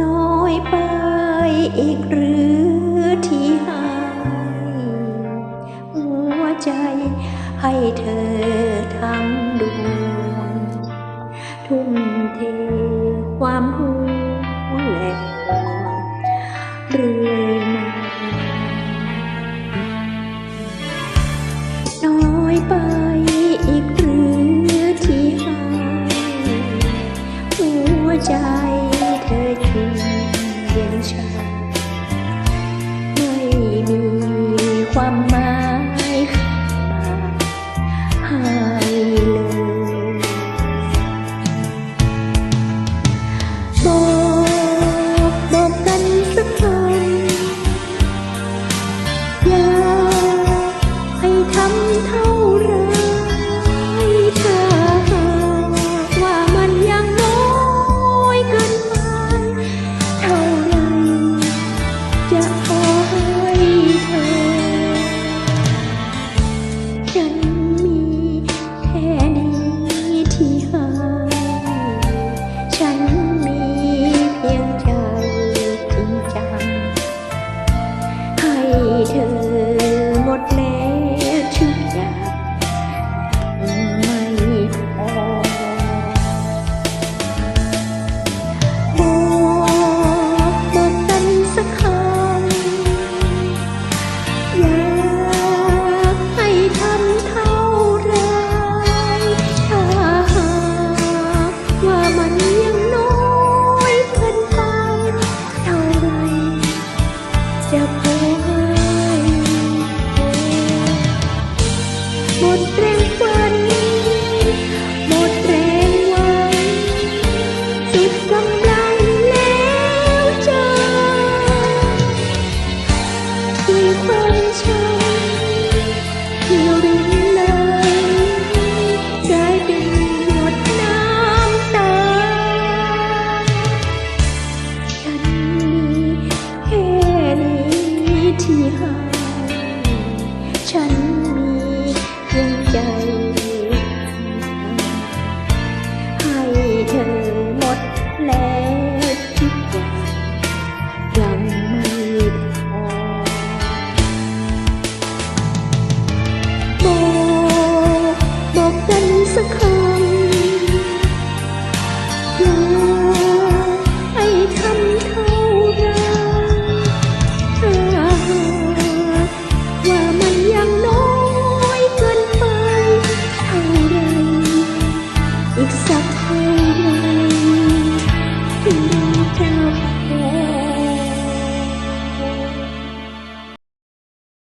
น้อยไปอีกหรือที่หายหัวใจให้เธอทั้งดวงทุ่มเทความห่วงแลกห่วเรื่อยมาน้อยไปอีกหรือที่หายหัวใจ 시. ดเล entre